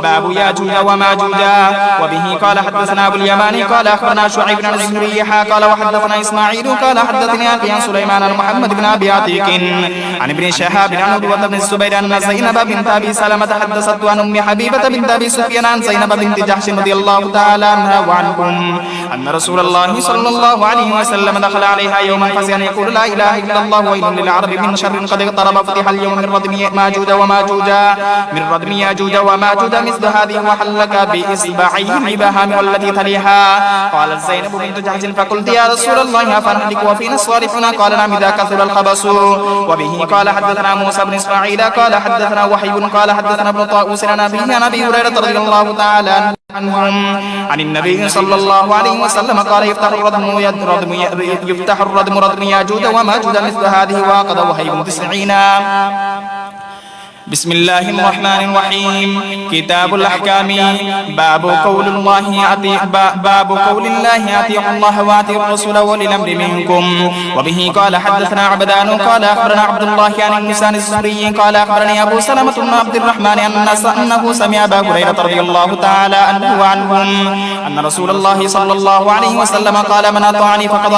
باب ياجوج وماجوج وبه قال حدثنا أبو اليماني قال أخبرنا شعيب بن الزهري قال وحدثنا إسماعيل قال حدثني أبي عن سليمان محمد بن أبي عتيق عن ابن شهاب عن عروة بن الزبير أن زينب بنت أبي سلمة حدثت عن أم حبيبة بنت أبي سفيان عن زينب بنت جحش رضي الله تعالى عنها وعنهم. أن رسول الله صلى الله عليه وسلم دخل عليها يوما فزعا يقول لا إله إلا الله ويل للعرب من شر قد اقترب. فتح اليوم من ردم ماجوج وماجوج من ردم ياجوج وماجوج مثل هذه وحلك باصبعيه الابهام والتي تليها. قالت زينب بنت جحش فقلت يا رسول الله أفنهلك وفينا الصالحون؟ قال نعم إذا كثر الخبث وبه قال حدثنا موسى بن إسماعيل قال حدثنا وحي قال حدثنا ابن طاووس عن عن أبي هريرة رضي الله تعالى عنهم. عن النبي صلى الله عليه وسلم قال يفتح الردم يردم يفتح الردم ردم ياجوج وماجوج مثل هذه وقد وهيب تسعين. بسم الله الرحمن الرحيم كتاب الأحكام باب قول الله أطيع باب قول الله أطيعوا الله وأطيعوا الرسول وأولي الأمر منكم وبه قال حدثنا عبدان قال أخبرنا عبد الله عن النسان الزهري قال أخبرني أبو سلمة بن عبد الرحمن أن أنه سمع أبا هريرة رضي الله تعالى عنه وعنهم أن رسول الله صلى الله عليه وسلم قال من أطاعني فقد